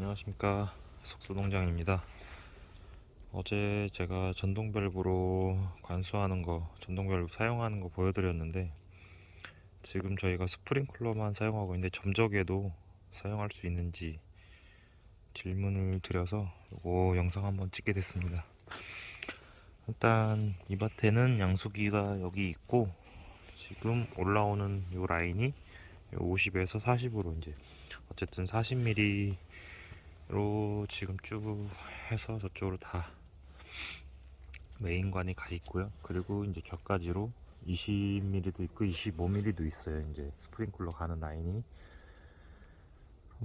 안녕하십니까. 속수농장입니다. 어제 제가 전동 밸브로 관수하는 거 전동 밸브 사용하는 거 보여드렸는데 지금 저희가 스프링클러만 사용하고 있는데 점적에도 사용할 수 있는지 질문을 드려서 이거 영상 한번 찍게 됐습니다. 일단 이 밭에는 양수기가 여기 있고 지금 올라오는 이 라인이 50에서 40으로 이제 어쨌든 40mm 로 지금 쭉 해서 저쪽으로 다 메인관이 가 있고요. 그리고 이제 격가지로 20mm도 있고 25mm도 있어요. 이제 스프링클러 가는 라인이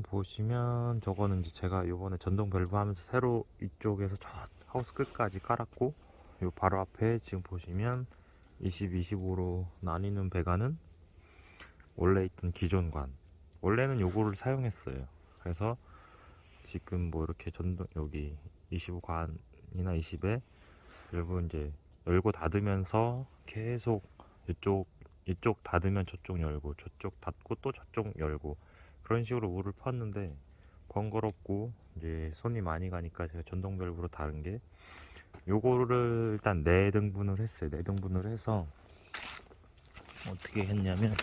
보시면 저거는 이제 제가 요번에 전동 밸브 하면서 새로 이쪽에서 저 하우스 끝까지 깔았고 요 바로 앞에 지금 보시면 20, 25로 나뉘는 배관은 원래 있던 기존 관 원래는 요거를 사용했어요. 그래서 지금 뭐 이렇게 전동 여기 25관이나 20에 밸브 이제 열고 닫으면서 계속 이쪽 이쪽 닫으면 저쪽 열고 저쪽 닫고 또 저쪽 열고 그런 식으로 물을 폈는데 번거롭고 이제 손이 많이 가니까 제가 전동 밸브로 다른 게 요거를 일단 네 등분을 했어요. 네 등분을 해서 어떻게 했냐면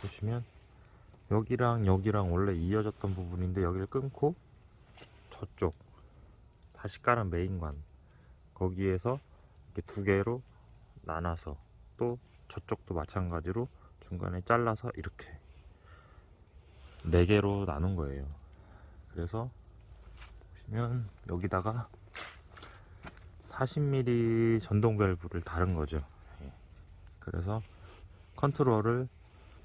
보시면 여기랑 여기랑 원래 이어졌던 부분인데 여기를 끊고 저쪽 다시 깔은 메인관 거기에서 이렇게 두 개로 나눠서 또 저쪽도 마찬가지로 중간에 잘라서 이렇게 네 개로 나눈 거예요. 그래서 보시면 여기다가 40mm 전동 밸브를 다른 거죠. 예. 그래서 컨트롤을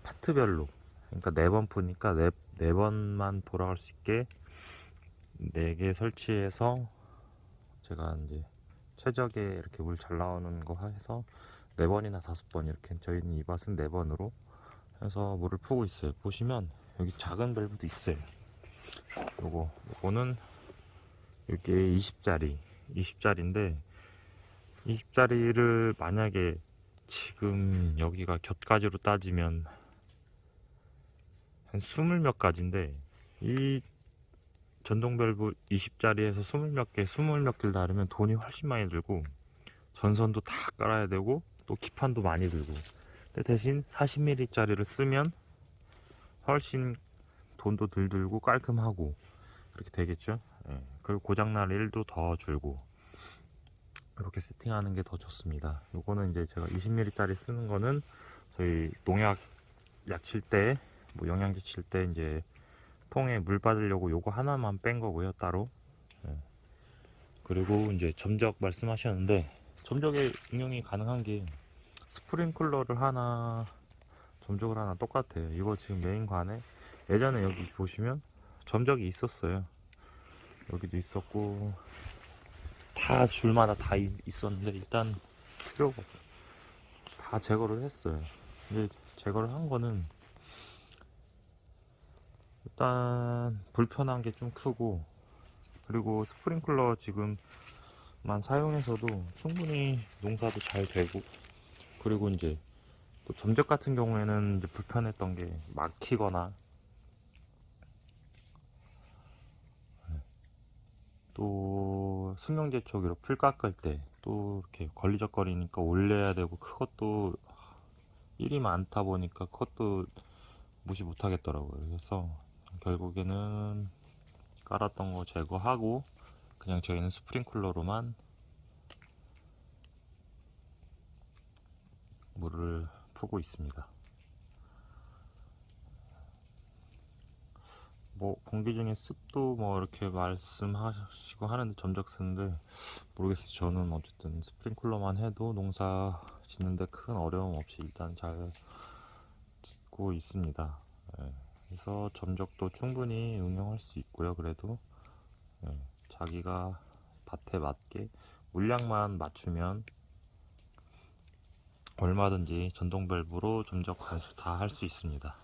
파트별로 그러니까 네 번 푸니까 네, 네 번만 돌아갈 수 있게 네 개 설치해서 제가 이제 최적의 이렇게 물 잘 나오는 거 해서 네 번이나 다섯 번 이렇게 저희는 이 밭은 네 번으로 해서 물을 푸고 있어요. 보시면 여기 작은 밸브도 있어요. 요거 요거는 이게 20짜리 20짜리인데 20짜리를 만약에 지금 여기가 곁가지로 따지면 한 스물 몇 가지인데 이 전동 밸브 20짜리에서 스물 몇 개, 스물 몇 개를 다르면 돈이 훨씬 많이 들고 전선도 다 깔아야 되고 또 기판도 많이 들고. 근데 대신 40mm짜리를 쓰면 훨씬 돈도 덜 들고 깔끔하고 그렇게 되겠죠? 예. 그리고 고장날 일도 더 줄고 이렇게 세팅하는 게 더 좋습니다. 요거는 이제 제가 20mm짜리 쓰는 거는 저희 농약 약칠 때 뭐 영양제 칠 때 이제 통에 물 받으려고 요거 하나만 뺀 거고요 따로. 예. 그리고 이제 점적 말씀하셨는데 점적에 응용이 가능한 게 스프링클러를 하나 점적을 하나 똑같아요. 이거 지금 메인관에 예전에 여기 보시면 점적이 있었어요. 여기도 있었고 다 줄마다 다 있, 있었는데 일단 필요가 없어 다 제거를 했어요. 근데 제거를 한 거는 일단 불편한 게 좀 크고 그리고 스프링클러 지금만 사용해서도 충분히 농사도 잘 되고 그리고 이제 또 점적 같은 경우에는 이제 불편했던 게 막히거나 또 승용제 쪽으로 풀 깎을 때 또 이렇게 걸리적거리니까 올려야 되고 그것도 일이 많다 보니까 그것도 무시 못 하겠더라고요. 그래서 결국에는 깔았던 거 제거하고 그냥 저희는 스프링클러로만 물을 푸고 있습니다. 뭐 공기 중에 습도 뭐 이렇게 말씀하시고 하는데 점적 쓰는데 모르겠어요. 저는 어쨌든 스프링클러만 해도 농사 짓는데 큰 어려움 없이 일단 잘 짓고 있습니다. 예, 그래서 점적도 충분히 응용할 수 있고요. 그래도 예, 자기가 밭에 맞게 물량만 맞추면 얼마든지 전동 밸브로 점적 다 할 수 있습니다.